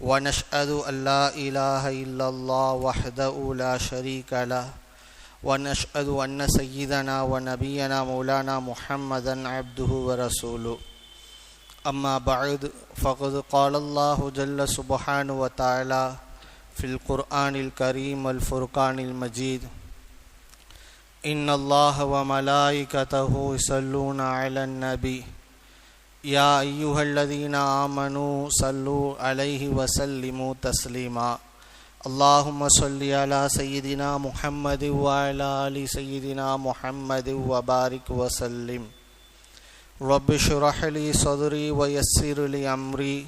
ونشهد أن لا إله إلا الله وحده لا شريك له، ونشهد أن سيدنا ونبينا مولانا محمدا عبده ورسوله. أما بعد، فقد قال الله جل سبحانه وتعالى في القرآن الكريم والفرقان المجيد إن الله وملائكته يصلون على النبي يا أيها الذين آمنوا صلوا عليه وسلموا تسليما اللهم صل على سيدنا محمد وعلى آل سيدنا محمد وبارك وسلم رب اشرح لي صدري ويسر لي أمري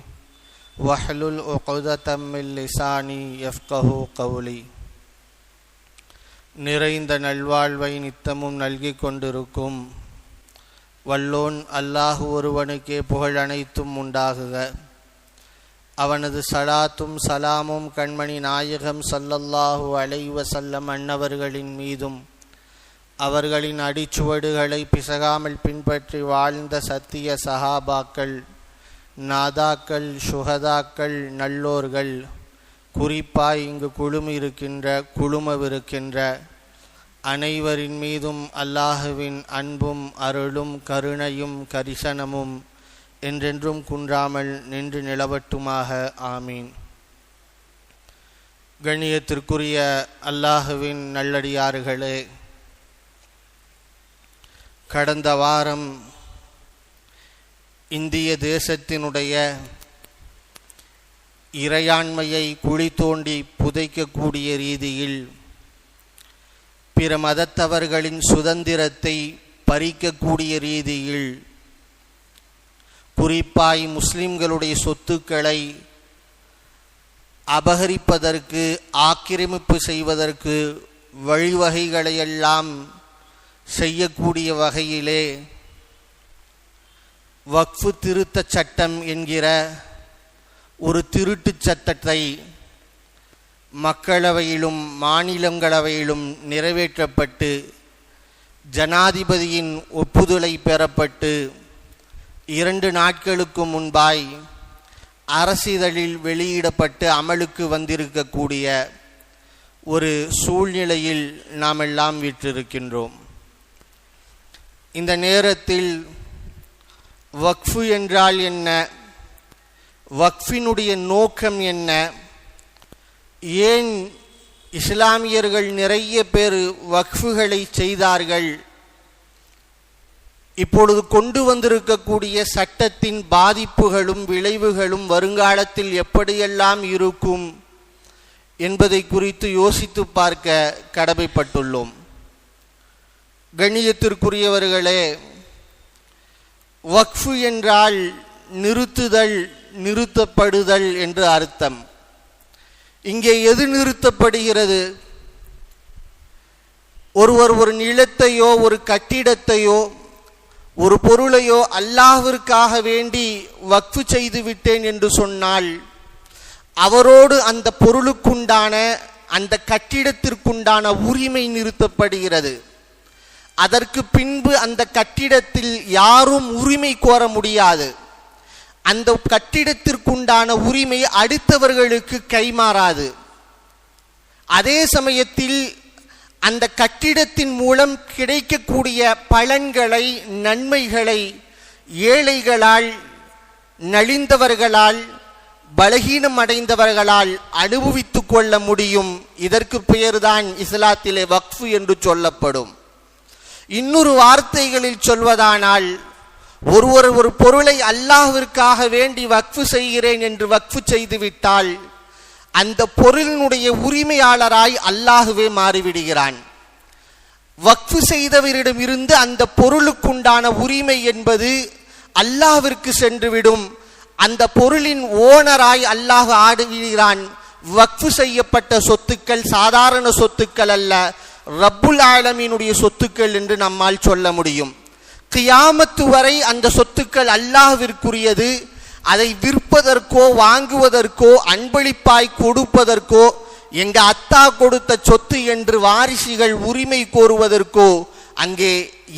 واحلل عقدة من لساني يفقه قولي நிறைந்த நல்வாழ்வை நித்தமும் நல்கிக் கொண்டிருக்கும் வல்லோன் அல்லாஹு ஒருவனுக்கே புகழ் அனைத்தும் உண்டாகுக. அவனது சலாத்தும் சலாமும் கண்மணி நாயகம் சல்லல்லாஹு அலைவசல்லம் அன்னவர்களின் மீதும் அவர்களின் அடிச்சுவடுகளை பிசகாமல் பின்பற்றி வாழ்ந்த சத்திய சஹாபாக்கள் நாதாக்கள் சுகதாக்கள் நல்லோர்கள் குறிப்பாய் இங்கு குழுமிருக்கின்ற குழுமவிருக்கின்ற அனைவரின் மீதும் அல்லாஹுவின் அன்பும் அருளும் கருணையும் கரிசனமும் என்றென்றும் குன்றாமல் நின்று நிலவட்டுமாக. ஆமீன். கண்ணியத்திற்குரிய அல்லாஹுவின் நல்லடியார்களே கடந்த வாரம் இந்திய தேசத்தினுடைய இறையாண்மையை குழி தோண்டி புதைக்கக்கூடிய ரீதியில் பிற மதத்தவர்களின் சுதந்திரத்தை பறிக்கக்கூடிய ரீதியில் குறிப்பாய் முஸ்லிம்களுடைய சொத்துக்களை அபகரிப்பதற்கு ஆக்கிரமிப்பு செய்வதற்கு வழிவகைகளையெல்லாம் செய்யக்கூடிய வகையிலே வக்ஃபு திருத்த சட்டம் என்கிற ஒரு திருட்டு சட்டத்தை மக்களவையிலும் மாநிலங்களவையிலும் நிறைவேற்றப்பட்டு ஜனாதிபதியின் ஒப்புதலை பெறப்பட்டு இரண்டு நாட்களுக்கு முன்பாய் அரசிதழில் வெளியிடப்பட்டு அமலுக்கு வந்திருக்கக்கூடிய ஒரு சூழ்நிலையில் நாம் எல்லாம் விற்றிருக்கின்றோம். இந்த நேரத்தில் வக்ஃபு என்றால் என்ன? வக்ஃபினுடைய நோக்கம் என்ன? ஏன் இஸ்லாமியர்கள் நிறைய பேர் வக்ஃபுகளை செய்தார்கள்? இப்பொழுது கொண்டு வந்திருக்கக்கூடிய சட்டத்தின் பாதிப்புகளும் விளைவுகளும் வருங்காலத்தில் எப்படியெல்லாம் இருக்கும் என்பதை குறித்து யோசித்து பார்க்க கடமைப்பட்டுள்ளோம். கண்ணியத்திற்குரியவர்களே வக்ஃபு என்றால் நிறுத்துதல் நிறுத்தப்படுதல் என்று அர்த்தம். இங்கே எது நிறுத்தப்படுகிறது? ஒருவர் ஒரு நிலத்தையோ ஒரு கட்டிடத்தையோ ஒரு பொருளையோ அல்லாஹிற்காக வேண்டி வக்ஃபு செய்து விட்டேன் என்று சொன்னால் அவரோடு அந்த பொருளுக்குண்டான அந்த கட்டிடத்திற்குண்டான உரிமை நிறுத்தப்படுகிறது. அதற்கு பின்பு அந்த கட்டிடத்தில் யாரும் உரிமை கோர முடியாது. அந்த கட்டிடத்திற்குண்டான உரிமை அடுத்தவர்களுக்கு கைமாறாது. அதே சமயத்தில் அந்த கட்டிடத்தின் மூலம் கிடைக்கக்கூடிய பலன்களை நன்மைகளை ஏழைகளால் நலிந்தவர்களால் பலகீனம் அடைந்தவர்களால் அனுபவித்து கொள்ள முடியும். இதற்கு பெயர்தான் இஸ்லாத்திலே வக்ஃபு என்று சொல்லப்படும். இன்னொரு வார்த்தைகளில் சொல்வதானால் ஒருவர் ஒரு பொருளை அல்லாஹிற்காக வேண்டி வக்ஃபு செய்கிறேன் என்று வக்ஃபு செய்துவிட்டால் அந்த பொருளினுடைய உரிமையாளராய் அல்லாஹுவே மாறிவிடுகிறான். வக்ஃபு செய்தவரிடம் இருந்து அந்த பொருளுக்குண்டான உரிமை என்பது அல்லாஹ்விற்கு சென்றுவிடும். அந்த பொருளின் ஓனராய் அல்லாஹ் ஆடுகிறான். வக்ஃபு செய்யப்பட்ட சொத்துக்கள் சாதாரண சொத்துக்கள் அல்ல ரப்புல் ஆலமீனுடைய சொத்துக்கள் என்று நம்மால் சொல்ல முடியும். கியாமத்து வரை அந்த சொத்துக்கள் அல்லாஹ்விற்குரியது. அதை விற்பதற்கோ வாங்குவதற்கோ அன்பளிப்பாய் கொடுப்பதற்கோ எங்க அத்தா கொடுத்த சொத்து என்று வாரிசுகள் உரிமை கோருவதற்கோ அங்கே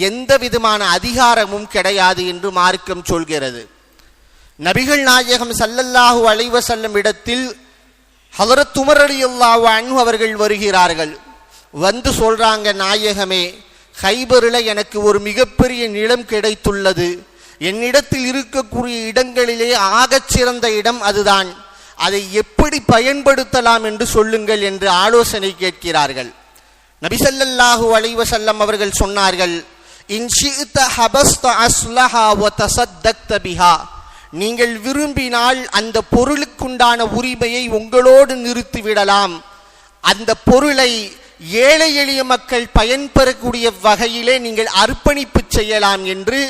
எந்த விதமான அதிகாரமும் கிடையாது என்று மார்க்கம் சொல்கிறது. நபிகள் நாயகம் சல்லல்லாஹு அலைஹி செல்லும் இடத்தில் ஹலரத் உமர் அன்பு அவர்கள் வருகிறார்கள். வந்து சொல்றாங்க நாயகமே ஹைபரில் எனக்கு ஒரு மிகப்பெரிய நிலம் கிடைத்துள்ளது. என்னிடத்தில் இருக்கக்கூடிய இடங்களிலே ஆகச் சிறந்த இடம் அதுதான். அதை எப்படி பயன்படுத்தலாம் என்று சொல்லுங்கள் என்று ஆலோசனை கேட்கிறார்கள். நபிசல்லாஹு அலைவசல்லம் அவர்கள் சொன்னார்கள் அஸ்லஹா நீங்கள் விரும்பினால் அந்த பொருளுக்குண்டான உரிமையை உங்களோடு நிறுத்திவிடலாம். அந்த பொருளை ஏழை எளிய மக்கள் பயன்பெறக்கூடிய வகையிலே நீங்கள் அர்ப்பணிப்பு செய்யலாம் என்று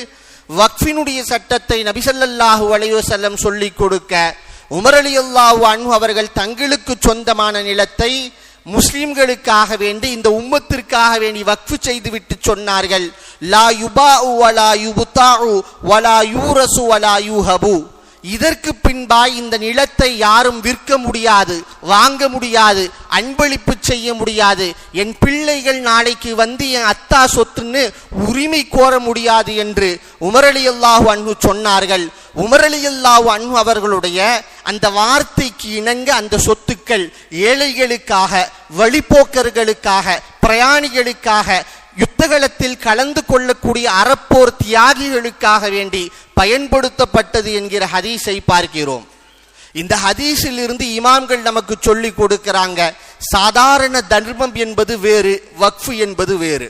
வக்ஃபினுடைய சட்டத்தை நபிசல்லாஹு அலைஹி சொல்லிக் கொடுக்க உமர் அலியல்லாஹு அன்பு அவர்கள் தங்களுக்கு சொந்தமான நிலத்தை முஸ்லிம்களுக்காக வேண்டி இந்த உம்மத்திற்காக வேண்டி வக்ஃபு செய்துவிட்டு சொன்னார்கள். லா யுபா வலா யுபுதாஉ வலா யூரசு வலா யூஹபு. இதற்கு பின்பாய் இந்த நிலத்தை யாரும் விற்க முடியாது வாங்க முடியாது அன்பளிப்பு செய்ய முடியாது. என் பிள்ளைகள் நாளைக்கு வந்து என் அத்தா சொத்துன்னு உரிமை கோர முடியாது என்று உமரலி அல்லாஹு அன்பு சொன்னார்கள். உமரலி அல்லாஹு அன்பு அவர்களுடைய அந்த வார்த்தைக்கு இணங்க அந்த சொத்துக்கள் ஏழைகளுக்காக வழிப்போக்கர்களுக்காக பிரயாணிகளுக்காக யுத்தகலத்தில் கலந்து கொள்ளக்கூடிய அறப்போர் தியாகிகளுக்காக வேண்டி பயன்படுத்தப்பட்டது என்கிற ஹதீஸை பார்க்கிறோம். இந்த ஹதீஸில் இருந்து இமாம்கள் நமக்கு சொல்லி கொடுக்கிறாங்க சாதாரண தர்மம் என்பது வேறு வக்ஃபு என்பது வேறு.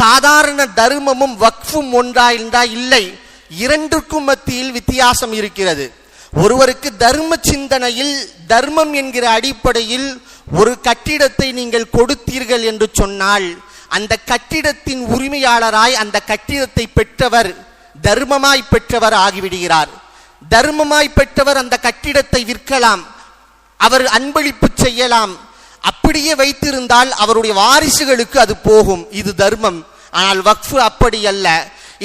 சாதாரண தர்மமும் வக்ஃபும் ஒன்றா என்றா இல்லை இரண்டுக்கும் மத்தியில் வித்தியாசம் இருக்கிறது. ஒருவருக்கு தர்ம சிந்தனையில் தர்மம் என்கிற அடிப்படையில் ஒரு கட்டிடத்தை நீங்கள் கொடுத்தீர்கள் என்று சொன்னால் அந்த கட்டிடத்தின் உரிமையாளராய் அந்த கட்டிடத்தை பெற்றவர் தர்மமாய் பெற்றவர் ஆகிவிடுகிறார். தர்மமாய் பெற்றவர் அந்த கட்டிடத்தை விற்கலாம். அவர் அன்பளிப்பு செய்யலாம். அப்படியே வைத்திருந்தால் அவருடைய வாரிசுகளுக்கு அது போகும். இது தர்மம். ஆனால் வக்ஃபு அப்படி அல்ல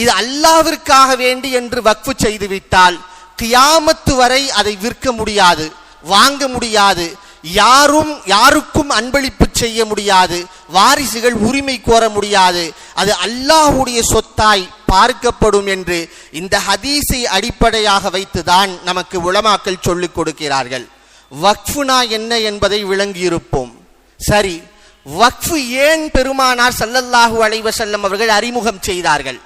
இது அல்லாவிற்காக வேண்டி என்று வக்ஃபு செய்து விட்டால் கியாமத்து வரை அதை விற்க முடியாது வாங்க முடியாது. யாரும் யாருக்கும் அன்பளிப்பு செய்ய முடியாது. வாரிசுகள் உரிமை கோர முடியாது. அது அல்லாஹுடைய சொத்தாய் பார்க்கப்படும் என்று இந்த ஹதீஸை அடிப்படையாக வைத்துதான் நமக்கு உளமாக்கல் சொல்லிக் கொடுக்கிறார்கள். வக்ஃபுனா என்ன என்பதை விளங்கியிருப்போம். சரி வக்ஃபு ஏன் பெருமானார் சல்லல்லாஹு அலைவசல்லம் அவர்கள் அறிமுகம் செய்தார்கள்?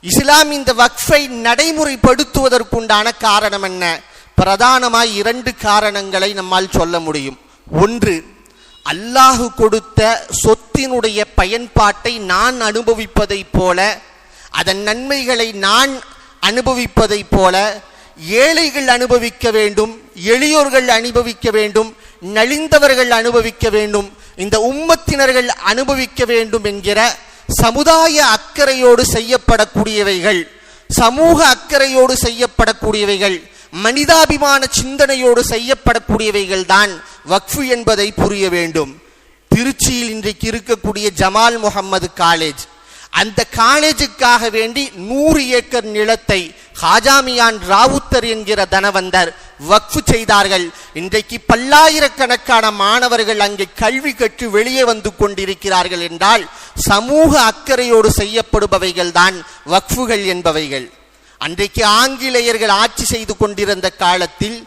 இஸ்லாம் இந்த வக்ஃபை நடைமுறைப்படுத்துவதற்குண்டான காரணம் என்ன? பிரதானமாய் இரண்டு காரணங்களை நம்மால் சொல்ல முடியும். ஒன்று அல்லாஹு கொடுத்த சொத்தினுடைய பயன்பாட்டை நான் அனுபவிப்பதைப் போல அதன் நன்மைகளை நான் அனுபவிப்பதைப் போல ஏழைகள் அனுபவிக்க வேண்டும் எளியோர்கள் அனுபவிக்க வேண்டும் நலிந்தவர்கள் அனுபவிக்க வேண்டும் இந்த உம்மத்தினர்கள் அனுபவிக்க வேண்டும் என்கிற சமுதாய அக்கறையோடு செய்யப்படக்கூடியவைகள் சமூக அக்கறையோடு செய்யப்படக்கூடியவைகள் மனிதாபிமான சிந்தனையோடு செய்யப்படக்கூடியவைகள் தான் வக்ஃபு என்பதை புரிய வேண்டும். திருச்சியில் இன்றைக்கு இருக்கக்கூடிய ஜமால் முகம்மது காலேஜ். அந்த காலேஜுக்காக வேண்டி நூறு ஏக்கர் நிலத்தை ஹாஜாமியான் ராவுத்தர் என்கிற தனவந்தர் வக்ஃபு செய்தார்கள். இன்றைக்கு பல்லாயிரக்கணக்கான மாணவர்கள் அங்கே கல்வி கற்று வெளியே வந்து கொண்டிருக்கிறார்கள் என்றால் சமூக அக்கறையோடு செய்யப்படுபவைகள் தான் வக்ஃபுகள் என்பவைகள். அன்றைக்கு ஆங்கிலேயர்கள் ஆட்சி செய்து கொண்டிருந்த காலத்தில்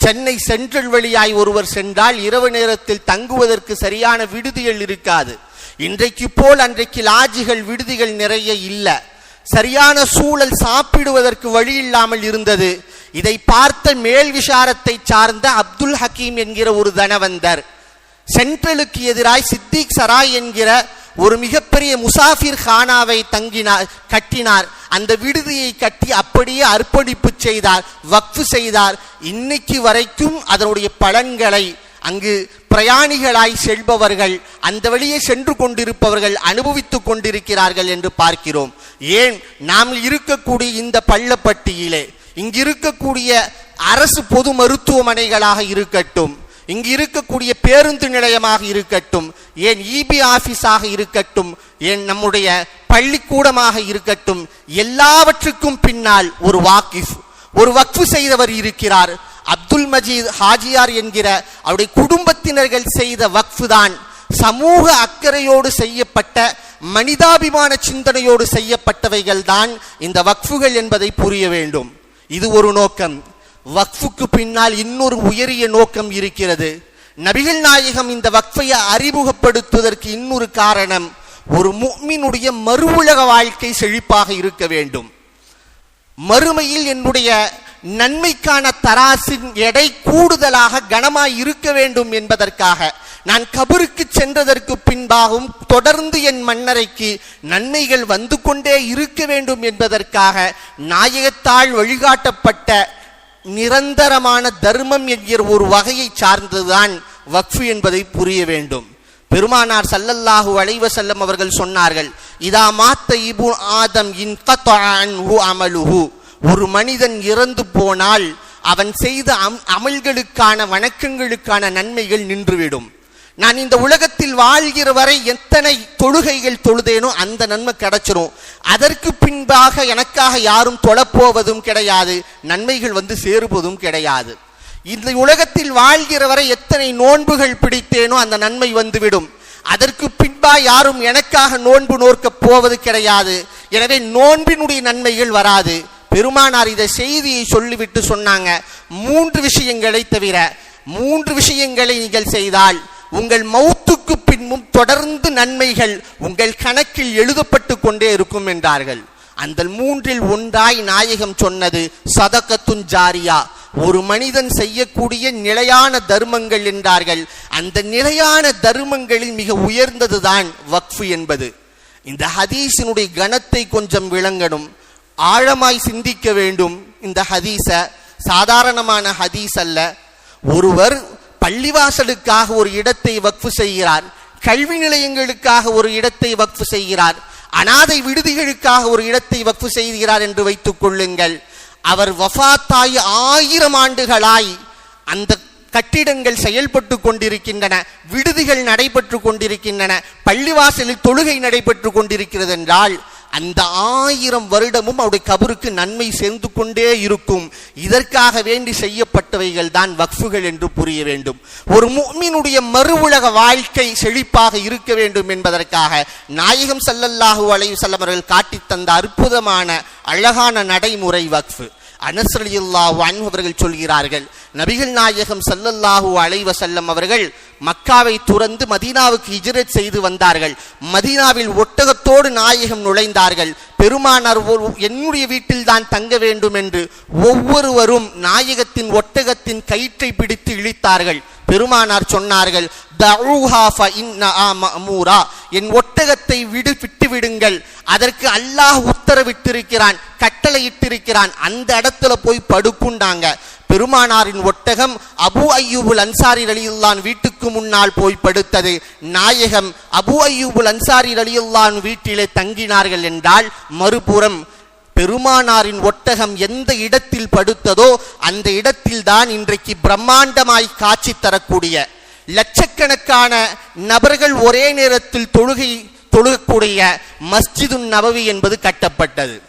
சென்னை சென்ட்ரல் வழியாய் ஒருவர் சென்றால் இரவு நேரத்தில் தங்குவதற்கு சரியான விடுதிகள் இருக்காது. இன்றைக்கு போல் அன்றைக்கு லாட்ஜுகள் விடுதிகள் நிறைய இல்லை. சரியான சூழல் சாப்பிடுவதற்கு வழி இல்லாமல் இருந்தது. இதை பார்த்த மேல் விசாரத்தை சார்ந்த அப்துல் ஹக்கீம் என்கிற ஒரு தனவந்தர் சென்ட்ரலுக்கு எதிராய் சித்திக் சராய் என்கிற ஒரு மிகப்பெரிய முசாஃபிர் கானாவை தங்கினார் கட்டினார். அந்த விடுதியை கட்டி அப்படியே அர்ப்பணிப்பு செய்தார் வக்ஃபு செய்தார். இன்னைக்கு வரைக்கும் அதனுடைய பலன்களை அங்கு பிரயாணிகளாய் செல்பவர்கள் அந்த வழியே சென்று கொண்டிருப்பவர்கள் அனுபவித்துக் கொண்டிருக்கிறார்கள் என்று பார்க்கிறோம். ஏன்? நாம் இருக்கக்கூடிய இந்த பள்ளப்பட்டியிலே இங்கு இருக்கக்கூடிய அரசு பொது மருத்துவமனைகளாக இருக்கட்டும் இங்கு இருக்கக்கூடிய பேருந்து நிலையமாக இருக்கட்டும் ஏன் இபி ஆபீஸாக இருக்கட்டும் ஏன் நம்முடைய பள்ளிக்கூடமாக இருக்கட்டும் எல்லாவற்றுக்கும் பின்னால் ஒரு வாக்கிஃப் ஒரு வக்ஃபு செய்தவர் இருக்கிறார். அப்துல் மஜீத் ஹாஜியார் என்கிற அவருடைய குடும்பத்தினர்கள் செய்த வக்ஃபு தான் சமூக அக்கறையோடு செய்யப்பட்ட மனிதாபிமான சிந்தனையோடு செய்யப்பட்டவைகள் தான் இந்த வக்ஃபுகள் என்பதை புரிய வேண்டும். இது ஒரு நோக்கம். வக்ஃபுக்கு பின்னால் இன்னொரு உயரிய நோக்கம் இருக்கிறது. நபிகள் நாயகம் இந்த வக்ஃபையை அறிமுகப்படுத்துவதற்கு இன்னொரு காரணம் ஒரு முக்மினுடைய மறு உலக வாழ்க்கை செழிப்பாக இருக்க வேண்டும். மறுமையில் என்னுடைய நன்மைக்கான தராசின் எடை கூடுதலாக கனமாய் இருக்க வேண்டும் என்பதற்காக நான் கபருக்கு சென்றதற்கு பின்பாகவும் தொடர்ந்து என் மன்னரைக்கு நன்மைகள் வந்து கொண்டே இருக்க வேண்டும் என்பதற்காக நாயகத்தால் வழிகாட்டப்பட்ட நிரந்தரமான தர்மம் என்கிற ஒரு வகையை சார்ந்ததுதான் வக்ஃபு என்பதை புரிய வேண்டும். பெருமானார் சல்லல்லாஹு அலைவ செல்லம் அவர்கள் சொன்னார்கள் இதா மாத்த இபு ஆதம் இன் அமலுஹு. ஒரு மனிதன் இறந்து போனால் அவன் செய்த அம்- அமல்களுக்கான வணக்கங்களுக்கான நன்மைகள் நின்றுவிடும். நான் இந்த உலகத்தில் வாழ்கிற வரை எத்தனை தொழுகைகள் தொழுதேனோ அந்த நன்மை கிடைச்சிரும். அதற்கு பின்பாக எனக்காக யாரும் தொழப்போவதும் கிடையாது. நன்மைகள் வந்து சேருவதும் கிடையாது. இந்த உலகத்தில் வாழ்கிற வரை எத்தனை நோன்புகள் பிடித்தேனோ அந்த நன்மை வந்துவிடும். அதற்கு பின்பா யாரும் எனக்காக நோன்பு நோக்கப் போவது கிடையாது. எனவே நோன்பினுடைய நன்மைகள் வராது. பெருமானார் இதை செய்தியை சொல்லிவிட்டு சொன்னாங்க. மூன்று விஷயங்களை தவிர மூன்று விஷயங்களை நீங்கள் செய்தால் உங்கள் மௌத்துக்கு பின்பும் தொடர்ந்து நன்மைகள் உங்கள் கணக்கில் எழுதப்பட்டு கொண்டே இருக்கும் என்றார்கள். அந்த மூன்றில் ஒன்றாய் நாயகம் சொன்னது சதகத்துன் ஜாரியா. ஒரு மனிதன் செய்யக்கூடிய நிலையான தர்மங்கள் என்றார்கள். அந்த நிலையான தர்மங்களில் மிக உயர்ந்ததுதான் வக்ஃபு என்பது. இந்த ஹதீஸினுடைய கணத்தை கொஞ்சம் விளங்கணும். ஆழமாய் சிந்திக்க வேண்டும் இந்த ஹதீஸ. சாதாரணமான ஹதீஸ் அல்ல. ஒருவர் பள்ளிவாசலுக்காக ஒரு இடத்தை வக்ஃபு செய்கிறார் கல்வி நிலையங்களுக்காக ஒரு இடத்தை வக்ஃபு செய்கிறார் அனாதை விடுதிகளுக்காக ஒரு இடத்தை வக்ஃபு செய்கிறார் என்று வைத்துக் கொள்ளுங்கள். அவர் வஃபாத்தாய் ஆயிரம் ஆண்டுகளாய் அந்த கட்டிடங்கள் செயல்பட்டு கொண்டிருக்கின்றன விடுதிகள் நடைபெற்று கொண்டிருக்கின்றன பள்ளிவாசலில் தொழுகை நடைபெற்று கொண்டிருக்கிறது என்றால் அந்த ஆயிரம் வருடமும் அவருடைய கபருக்கு நன்மை சேர்ந்து கொண்டே இருக்கும். இதற்காக வேண்டி செய்யப்பட்டவைகள் தான் வக்ஃபுகள் என்று புரிய வேண்டும். ஒரு முஃமினுடைய மறு உலக வாழ்க்கை செழிப்பாக இருக்க வேண்டும் என்பதற்காக நாயகம் சல்லல்லாஹு அலைவு செல்லவர்கள் காட்டித் தந்த அற்புதமான அழகான நடைமுறை வக்ஃபு. அனஸ் அன்பவர்கள் சொல்கிறார்கள் நபிகள் நாயகம் சல்லல்லாஹு அலைவ செல்லம் அவர்கள் மக்காவை துறந்து மதீனாவுக்கு இஜரத் செய்து வந்தார்கள். மதீனாவில் ஒட்டகத்தோடு நாயகம் நுழைந்தார்கள். பெருமானார் ஒரு என்னுடைய வீட்டில் தான் தங்க வேண்டும் என்று ஒவ்வொருவரும் நாயகத்தின் ஒட்டகத்தின் கயிற்றை பிடித்து இழித்தார்கள். பெருமானார் சொன்னார்கள் மஅமூரா." என் ஒட்டகத்தை விடு விட்டு விடுங்கள் அதற்கு அல்லாஹ் உத்தரவிட்டிருக்கிறான் கட்டளையிட்டிருக்கிறான். அந்த இடத்துல போய் படுக்குண்டாங்க. பெருமானாரின் ஒட்டகம் அபு ஐயூபுல் அன்சாரி ரலியுல்லான் வீட்டுக்கு முன்னால் போய் படுத்தது. நாயகம் அபு ஐயூபுல் அன்சாரி ரலியுல்லான் வீட்டிலே தங்கினார்கள் என்றால் மறுபுறம் பெருமானாரின் ஒட்டகம் எந்த இடத்தில் படுத்ததோ அந்த இடத்தில் தான் இன்றைக்கு பிரம்மாண்டமாய் காட்சி தரக்கூடிய லட்சக்கணக்கான நபர்கள் ஒரே நேரத்தில் தொழுகை தொழுகக்கூடிய மஸ்ஜிது நபவி என்பது கட்டப்பட்டது.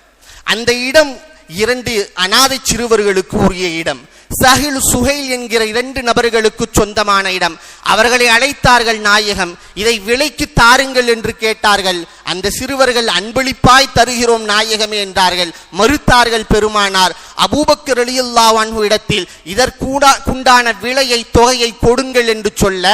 அந்த இடம் இரண்டு அனாதை சிறுவர்களுக்கு உரிய இடம். சஹில் சுஹைல் என்கிற இரண்டு நபர்களுக்கு சொந்தமான இடம். அவர்களை அழைத்தார்கள் நாயகம். இதை விலைக்கு தாருங்கள் என்று கேட்டார்கள். அந்த சிறுவர்கள் அன்பளிப்பாய் தருகிறோம் நாயகமே என்றார்கள். மறுத்தார்கள் பெருமானார். அபூபக்கர் ரலியல்லாஹு இடத்தில் இதற்கூடா குண்டான விலையை தொகையை கொடுங்கள் என்று சொல்ல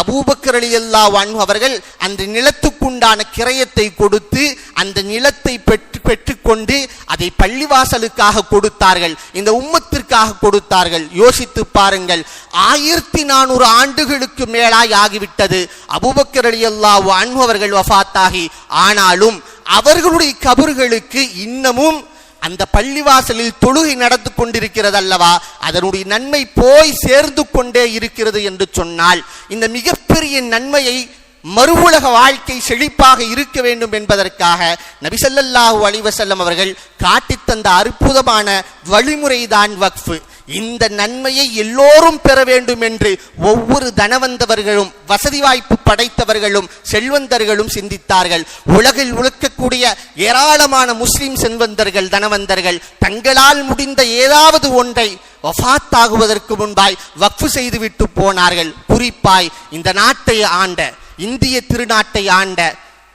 அபூபக்கர் ரலியல்லாஹு அவர்கள் அந்த நிலத்துக்குண்டான கிரயத்தை கொடுத்து அந்த நிலத்தை பெற்று பெற்றுக்கொண்டு அதை பள்ளிவாசலுக்காக கொடுத்தார்கள். இந்த உம்மத்திற்காக கொடுத்தார்கள். யோசித்து பாருங்கள். ஆயிரத்தி நானூறு ஆண்டுகளுக்கு மேலாய் ஆகிவிட்டது. அபூபக்கர் ரலியல்லாஹு அன்பு அவர்கள் வஃபாத்தாகி ஆனாலும் அவர்களுடைய கபர்களுக்கு இன்னமும் அந்த பள்ளிவாசலில் தொழுகை நடந்து கொண்டிருக்கிறது அல்லவா அதனுடைய நன்மை போய் சேர்ந்து கொண்டே இருக்கிறது என்று சொன்னால் இந்த மிகப்பெரிய நன்மையை மறுவுலக வாழ்க்கை செழிப்பாக இருக்க வேண்டும் என்பதற்காக நபிசல்லாஹூ அலிவசல்லம் அவர்கள் காட்டித்தந்த அற்புதமான வழிமுறைதான் வக்ஃபு. இந்த நன்மையை எல்லோரும் பெற வேண்டும் என்று ஒவ்வொரு தனவந்தவர்களும் வசதி வாய்ப்பு படைத்தவர்களும் செல்வந்தர்களும் சிந்தித்தார்கள். உலகில் உழைக்கக்கூடிய ஏராளமான முஸ்லிம் செல்வந்தர்கள் தனவந்தர்கள் தங்களால் முடிந்த ஏதாவது ஒன்றை வஃபாத்தாகுவதற்கு முன்பாய் வக்ஃபு செய்துவிட்டு போனார்கள். குறிப்பாய் இந்த நாட்டை ஆண்ட இந்திய திருநாட்டை ஆண்ட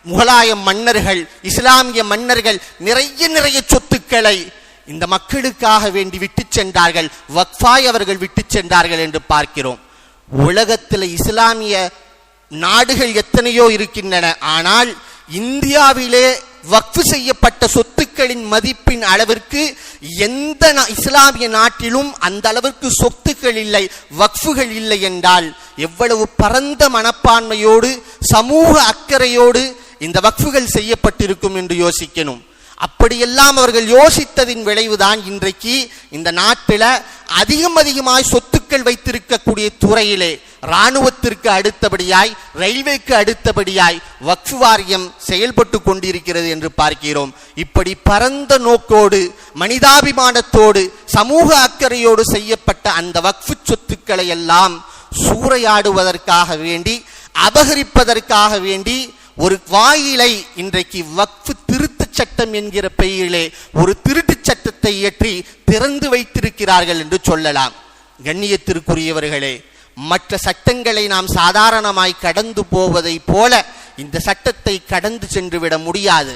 முகலாய மன்னர்கள் இஸ்லாமிய மன்னர்கள் நிறைய நிறைய சொத்துக்களை இந்த மக்களுக்காக வேண்டி விட்டு சென்றார்கள். வக்ஃபாய் அவர்கள் விட்டு சென்றார்கள் என்று பார்க்கிறோம். உலகத்தில் இஸ்லாமிய நாடுகள் எத்தனையோ இருக்கின்றன. ஆனால் இந்தியாவிலே வக்ஃபு செய்யப்பட்ட சொத்துக்களின் மதிப்பின் அளவிற்கு எந்த நா- இஸ்லாமிய நாட்டிலும் அந்த அளவிற்கு சொத்துக்கள் இல்லை வக்ஃபுகள் இல்லை என்றால் எவ்வளவு பரந்த மனப்பான்மையோடு சமூக அக்கறையோடு இந்த வக்ஃபுகள் செய்யப்பட்டிருக்கும் என்று யோசிக்கணும். அப்படியெல்லாம் அவர்கள் யோசித்ததின் விளைவுதான் இன்றைக்கு இந்த நாட்டில் அதிகம் அதிகமாய் சொத்துக்கள் வைத்திருக்கக்கூடிய துறையிலே இராணுவத்திற்கு அடுத்தபடியாய் ரயில்வேக்கு அடுத்தபடியாய் வக்ஃபு வாரியம் செயல்பட்டு கொண்டிருக்கிறது என்று பார்க்கிறோம். இப்படி பரந்த நோக்கோடு மனிதாபிமானத்தோடு சமூக அக்கறையோடு செய்யப்பட்ட அந்த வக்ஃபு சொத்துக்களை எல்லாம் சூறையாடுவதற்காக வேண்டி அபகரிப்பதற்காக வேண்டி ஒரு வாயிலை இன்றைக்கு வக்ஃபு சட்டம் என்கிற பெயரிலே ஒரு திருட்டுச் சட்டத்தை இயற்றி திறந்து வைத்திருக்கிறார்கள் என்று சொல்லலாம். கண்ணியத்திற்குரியவர்களே மற்ற சட்டங்களை நாம் சாதாரணமாய் கடந்து போவதைப் போல இந்த சட்டத்தை கடந்து சென்று விட முடியாது.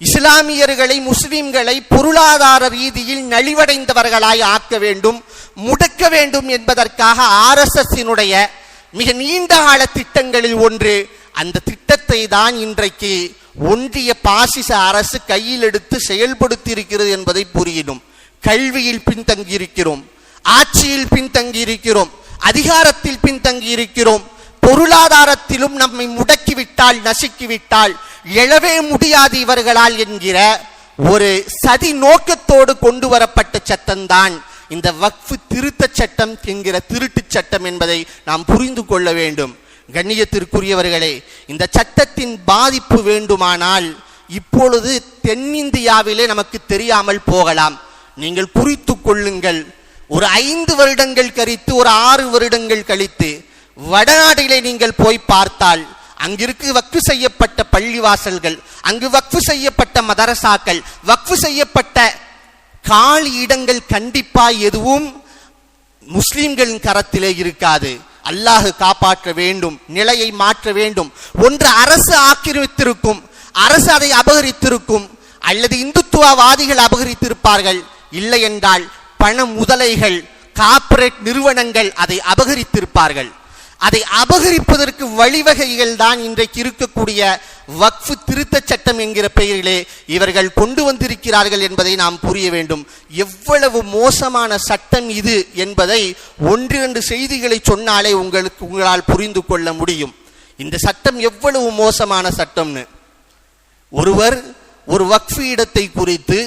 இஸ்லாமியர்களை முஸ்லிம்களை பொருளாதார ரீதியில் நலிவடைந்தவர்களாய் ஆக்க வேண்டும் முடக்க வேண்டும் என்பதற்காக ஆர்எஸ்எஸ்ஸினுடைய மிக நீண்ட கால திட்டங்களில் ஒன்று அந்த திட்டத்தை தான் இன்றைக்கு ஒன்றிய பாசிச அரசு கையில் எடுத்து செயல்படுத்தி இருக்கிறது என்பதை புரியணும் கல்வியில் பின்தங்கியிருக்கிறோம் ஆட்சியில் பின்தங்கியிருக்கிறோம் அதிகாரத்தில் பின்தங்கியிருக்கிறோம் பொருளாதாரத்திலும் நம்மை முடக்கிவிட்டால் நசுக்கிவிட்டால் எழவே முடியாது இவர்களால் என்கிற ஒரு சதி நோக்கத்தோடு கொண்டு வரப்பட்ட சட்டம்தான் இந்த வக்ஃபு திருத்தச் சட்டம் என்கிற திருட்டுச் சட்டம் என்பதை நாம் புரிந்து கொள்ள வேண்டும். கண்ணியத்திற்குரியவர்களே இந்த சட்டத்தின் பாதிப்பு வேண்டுமானால் இப்பொழுது தென்னிந்தியாவிலே நமக்கு தெரியாமல் போகலாம். நீங்கள் குறித்து கொள்ளுங்கள். ஒரு ஐந்து வருடங்கள் கழித்து ஒரு ஆறு வருடங்கள் கழித்து வடநாட்டிலே நீங்கள் போய் பார்த்தால் அங்கிருக்கு வக்ஃபு செய்யப்பட்ட பள்ளிவாசல்கள் அங்கு வக்ஃபு செய்யப்பட்ட மதரசாக்கள் வக்ஃபு செய்யப்பட்ட காலி இடங்கள் கண்டிப்பா எதுவும் முஸ்லிம்களின் கரத்திலே இருக்காது. அல்லாஹ் காப்பாற்ற வேண்டும் நிலையை மாற்ற வேண்டும். ஒன்று அரசு ஆக்கிரமித்திருக்கும் அரசு அதை அபகரித்திருக்கும் அல்லது இந்துத்துவவாதிகள் அபகரித்திருப்பார்கள். இல்லை என்றால் பண முதலைகள் கார்ப்பரேட் நிறுவனங்கள் அதை அபகரித்திருப்பார்கள். அதை அபகரிப்பதற்கு வழிவகைகள் தான் இன்றைக்கு இருக்கக்கூடிய வக்ஃபு திருத்தச் சட்டம் என்கிற பெயரிலே இவர்கள் கொண்டு வந்திருக்கிறார்கள் என்பதை நாம் புரிய வேண்டும். எவ்வளவு மோசமான சட்டம் இது என்பதை ஒன்றிரண்டு செய்திகளை சொன்னாலே உங்களுக்கு உங்களால் புரிந்து கொள்ள முடியும். இந்த சட்டம் எவ்வளவு மோசமான சட்டம்னு. ஒருவர் ஒரு வக்ஃபு இடத்தை குறித்து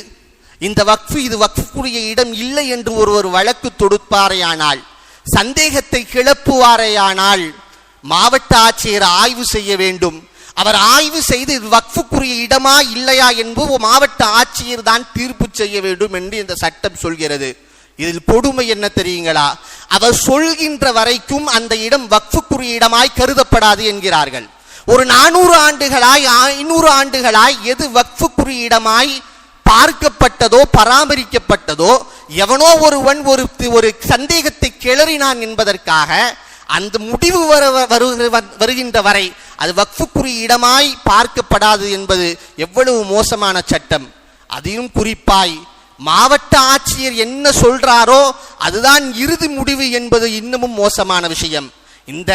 இந்த வக்ஃபு இது வக்ஃபுக்குரிய இடம் இல்லை என்று ஒருவர் வழக்கு தொடுப்பாரையானால் சந்தேகத்தை கிளப்புவாரேயானால் மாவட்ட ஆட்சியர் ஆய்வு செய்ய வேண்டும். அவர் ஆய்வு செய்து இது வக்ஃபுக்குரிய இடமா இல்லையா என்பது மாவட்ட ஆட்சியர் தான் தீர்ப்பு செய்ய வேண்டும் என்று இந்த சட்டம் சொல்கிறது. இதில் கொடுமை என்ன தெரியுங்களா? அவர் சொல்கின்ற வரைக்கும் அந்த இடம் வக்ஃபுக்குரிய இடமாய் கருதப்படாது என்கிறார்கள். ஒரு நானூறு ஆண்டுகளாய் ஐநூறு ஆண்டுகளாய் எது வக்ஃபுக்குரிய இடமாய் பார்க்கப்பட்டதோ பராமரிக்கப்பட்டதோ எவனோ ஒருவன் ஒரு ஒரு சந்தேகத்தை கிளறினான் என்பதற்காக அந்த முடிவு வர வருகின்ற வரை அது வக்ஃபுக்குரிய இடமாய் பார்க்கப்படாது என்பது எவ்வளவு மோசமான சட்டம். அதையும் குறிப்பாய் மாவட்ட ஆட்சியர் என்ன சொல்றாரோ அதுதான் இறுதி முடிவு என்பது இன்னமும் மோசமான விஷயம். இந்த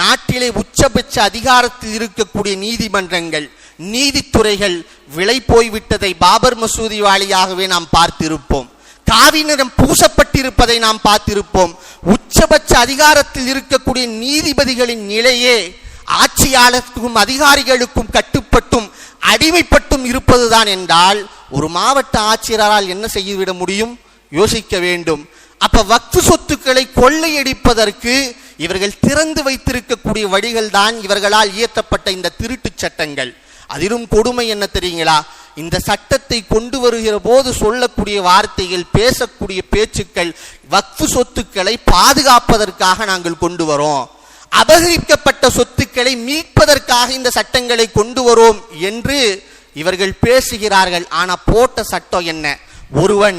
நாட்டிலே உச்சபட்ச அதிகாரத்தில் இருக்கக்கூடிய நீதிமன்றங்கள் நீதித்துறைகள் விலை போய்விட்டதை பாபர் மசூதி வாளியாகவே நாம் பார்த்திருப்போம். காவி நிறம் பூசப்பட்டிருப்பதை நாம் பார்த்திருப்போம். உச்சபட்ச அதிகாரத்தில் இருக்கக்கூடிய நீதிபதிகளின் நிலையே ஆட்சியாளருக்கும் அதிகாரிகளுக்கும் கட்டுப்பட்டும் அடிமைப்பட்டும் இருப்பதுதான் என்றால் ஒரு மாவட்ட ஆட்சியரால் என்ன செய்துவிட முடியும்? யோசிக்க வேண்டும். அப்ப வக்து சொத்துக்களை கொள்ளையடிப்பதற்கு இவர்கள் திறந்து வைத்திருக்கக்கூடிய வழிகள் தான் இவர்களால் இயற்றப்பட்ட இந்த திருட்டுச் சட்டங்கள். அதிலும் கொடுமை என்ன தெரியுங்களா? இந்த சட்டத்தை கொண்டு வருகிற போது சொல்லக்கூடிய வார்த்தைகள் பேசக்கூடிய பேச்சுக்கள் வக்ஃபு சொத்துக்களை பாதுகாப்பதற்காக நாங்கள் கொண்டு வரோம். அபகரிக்கப்பட்ட சொத்துக்களை மீட்பதற்காக இந்த சட்டங்களை கொண்டு வரோம் என்று இவர்கள் பேசுகிறார்கள். ஆனா போட்ட சட்டம் என்ன? ஒருவன்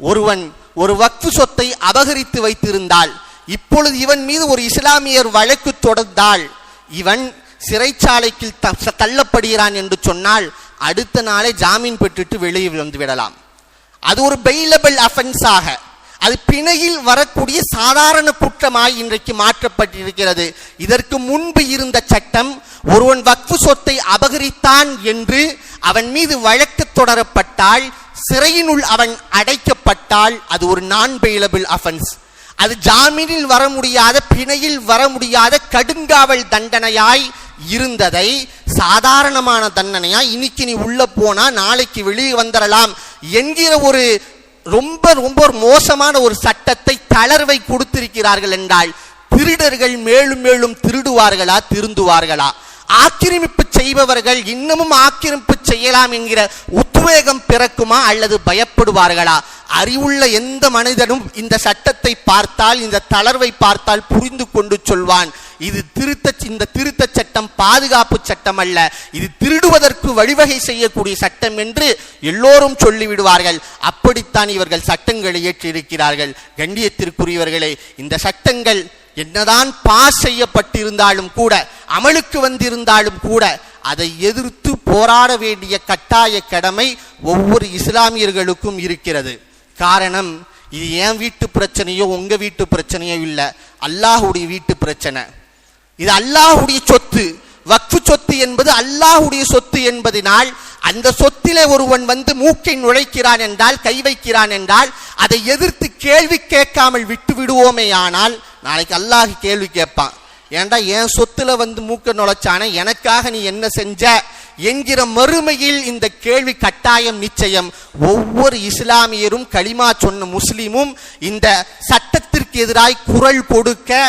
ஒருவன் ஒரு வக்ஃபு சொத்தை அபகரித்து வைத்திருந்தால் இப்பொழுது இவன் மீது ஒரு இஸ்லாமியர் வழக்கு தொடர்ந்தால் இவன் சிறைச்சாலைக்கு தள்ளப்படுகிறான் என்று சொன்னால் அடுத்த நாளே ஜாமீன் பெற்றுட்டு வெளியே வந்து விடலாம். அது ஒரு பெயிலபிள் அஃபென்ஸாக அது பிணையில் வரக்கூடிய சாதாரண குற்றமாய் இன்றைக்கு மாற்றப்பட்டிருக்கிறது. இதற்கு முன்பு இருந்த சட்டம் ஒருவன் வக்ஃபு சொத்தை அபகரித்தான் என்று அவன் மீது வழக்கு தொடரப்பட்டால் சிறையினுள் அவன் அடைக்கப்பட்டால் அது ஒரு நான் பெயிலபிள் அஃபென்ஸ் அது ஜாமீனில் வர முடியாத பிணையில் வர முடியாத கடுங்காவல் தண்டனையாய் இருந்ததை சாதாரணமான தண்டனையா இன்னைக்கு நீ உள்ள போனா நாளைக்கு வெளியே வந்துடலாம் என்கிற ஒரு ரொம்ப ரொம்ப மோசமான ஒரு சட்டத்தை தளர்வை கொடுத்திருக்கிறார்கள் என்றால் திருடர்கள் மேலும் மேலும் திருடுவார்களா திருந்துவார்களா? ஆக்கிரமிப்பு செய்பவர்கள் இன்னமும் ஆக்கிரமிப்பு செய்யலாம் என்கிற உத்வேகம் பிறக்குமா அல்லது பயப்படுவார்களா? அறிவுள்ள எந்த மனிதனும் இந்த சட்டத்தை பார்த்தால் இந்த தளர்வை பார்த்தால் புரிந்து கொண்டு சொல்வான் இது திருத்த இந்த திருத்த சட்டம் பாதுகாப்பு சட்டம் அல்ல இது திருடுவதற்கு வழிவகை செய்யக்கூடிய சட்டம் என்று எல்லோரும் சொல்லிவிடுவார்கள். அப்படித்தான் இவர்கள் சட்டங்களை ஏற்றிருக்கிறார்கள். கண்டியத்திற்குரியவர்களே இந்த சட்டங்கள் என்னதான் பாஸ் செய்யப்பட்டிருந்தாலும் கூட அமலுக்கு வந்திருந்தாலும் கூட அதை எதிர்த்து போராட வேண்டிய கட்டாய கடமை ஒவ்வொரு இஸ்லாமியர்களுக்கும் இருக்கிறது. காரணம் இது என் வீட்டு பிரச்சனையோ உங்க வீட்டு பிரச்சனையோ இல்லை. அல்லாஹுடைய வீட்டு பிரச்சனை. இது அல்லாஹுடைய சொத்து. வக்ஃபு சொத்து என்பது அல்லாஹுடைய சொத்து என்பதனால் அந்த சொத்திலே ஒருவன் வந்து மூக்கை நுழைக்கிறான் என்றால் கை வைக்கிறான் என்றால் அதை எதிர்த்து கேள்வி கேட்காமல் விட்டு விடுவோமே ஆனால் நாளைக்கு அல்லாஹ் கேள்வி கேட்பான். ஏன்டா என் சொத்துல வந்து மூக்க நுழைச்சானே எனக்காக நீ என்ன செஞ்ச? என்கிற மறுமையில் இந்த கேள்வி கட்டாயம் நிச்சயம். ஒவ்வொரு இஸ்லாமியரும் களிமா சொன்ன முஸ்லீமும் இந்த சட்டத்திற்கு எதிராய் குரல் கொடுக்க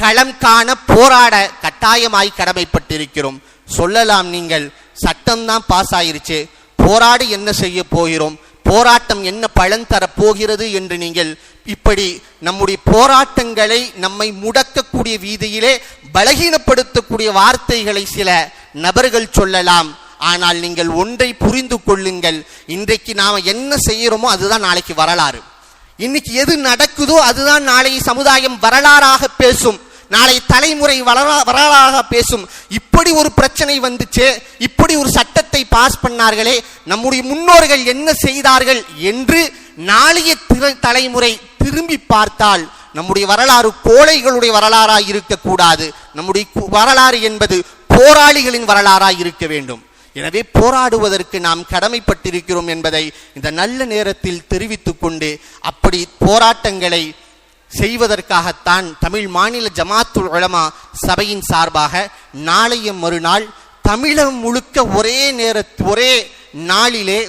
களம் காண போராட கட்டாயமாய் கடமைப்பட்டிருக்கிறோம். சொல்லலாம் நீங்கள் சட்டம்தான் பாஸ் ஆயிருச்சு போராடி என்ன செய்ய போகிறோம்? போராட்டம் என்ன பலன் தரப்போகிறது என்று நீங்கள் இப்படி நம்முடைய போராட்டங்களை நம்மை முடக்கக்கூடிய வீதியிலே பலகீனப்படுத்தக்கூடிய வார்த்தைகளை சில நபர்கள் சொல்லலாம். ஆனால் நீங்கள் ஒன்றை புரிந்து கொள்ளுங்கள். இன்றைக்கு நாம் என்ன செய்கிறோமோ அதுதான் நாளைக்கு வரலாறு. இன்னைக்கு எது நடக்குதோ அதுதான் நாளை சமுதாயம் வரலாறாக பேசும். நாளை தலைமுறை வரலா வரலாறாக பேசும். இப்படி ஒரு பிரச்சனை வந்துச்சு. இப்படி ஒரு சட்டத்தை பாஸ் பண்ணார்களே. நம்முடைய முன்னோர்கள் என்ன செய்தார்கள் என்று நாளைய திற- தலைமுறை திரும்பி பார்த்தால் நம்முடைய வரலாறு கோழைகளுடைய வரலாறாக இருக்கக்கூடாது. நம்முடைய கு- வரலாறு என்பது போராளிகளின் வரலாறாக இருக்க வேண்டும். எனவே போராடுவதற்கு நாம் கடமைப்பட்டிருக்கிறோம் என்பதை இந்த நல்ல நேரத்தில் தெரிவித்துக் கொண்டு அப்படி போராட்டங்களை செய்வதற்காகத்தான் தமிழ் மாநில ஜமாத்துல் உலமா சபையின் சார்பாக நாளைய மறுநாள் தமிழகம் முழுக்க ஒரே நேர ஒரே நாளிலே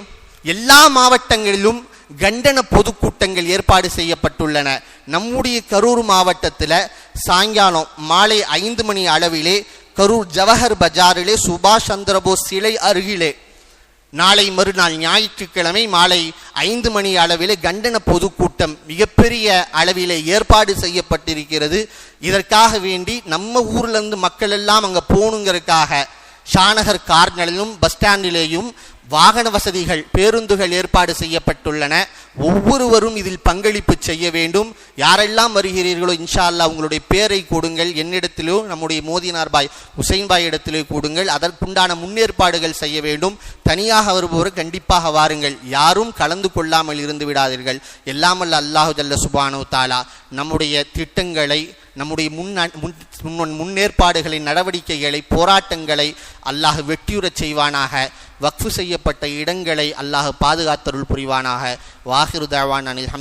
எல்லா மாவட்டங்களிலும் கண்டன பொதுக்கூட்டங்கள் ஏற்பாடு செய்யப்பட்டுள்ளன. நம்முடைய கரூர் மாவட்டத்தில் சாயங்காலம் மாலை ஐந்து மணி அளவிலே கரூர் ஜவஹர் பஜாரிலே சுபாஷ் சந்திரபோஸ் சிலை அருகிலே. நாளை மறுநாள் ஞாயிற்றுக்கிழமை மாலை ஐந்து மணி அளவிலே கண்டன பொதுக்கூட்டம் மிகப்பெரிய அளவிலே ஏற்பாடு செய்யப்பட்டிருக்கிறது. இதற்காக வேண்டி நம்ம ஊர்லேருந்து மக்கள் எல்லாம் அங்கே போகணுங்கிறதுக்காக ஷானகர் கார்னலிலும் பஸ் ஸ்டாண்டிலேயும் வாகன வசதிகள் பேருந்துகள் ஏற்பாடு செய்யப்பட்டுள்ளன. ஒவ்வொருவரும் இதில் பங்களிப்பு செய்ய வேண்டும். யாரெல்லாம் வருகிறீர்களோ இன்ஷா அல்லாஹ் உங்களுடைய பேரை கூடுங்கள். என்னிடத்திலோ நம்முடைய மோதினார் பாய் ஹுசைன் பாய் இடத்திலே கூடுங்கள். அதற்குண்டான முன்னேற்பாடுகள் செய்ய வேண்டும். தனியாக வருபவர் கண்டிப்பாக வாருங்கள். யாரும் கலந்து கொள்ளாமல் இருந்து விடாதீர்கள். எல்லாமல்ல அல்லாஹு ஜல்ல சுபானு தாலா. நம்முடைய திட்டங்களை நம்முடைய முன் முன்னேற்பாடுகளின் நடவடிக்கைகளை போராட்டங்களை அல்லாஹ் வெற்றியுறச் செய்வானாக. வக்ஃபு செய்யப்பட்ட இடங்களை அல்லாஹ் பாதுகாத்தருள் புரிவானாக. வாகிருதாவான் அனில்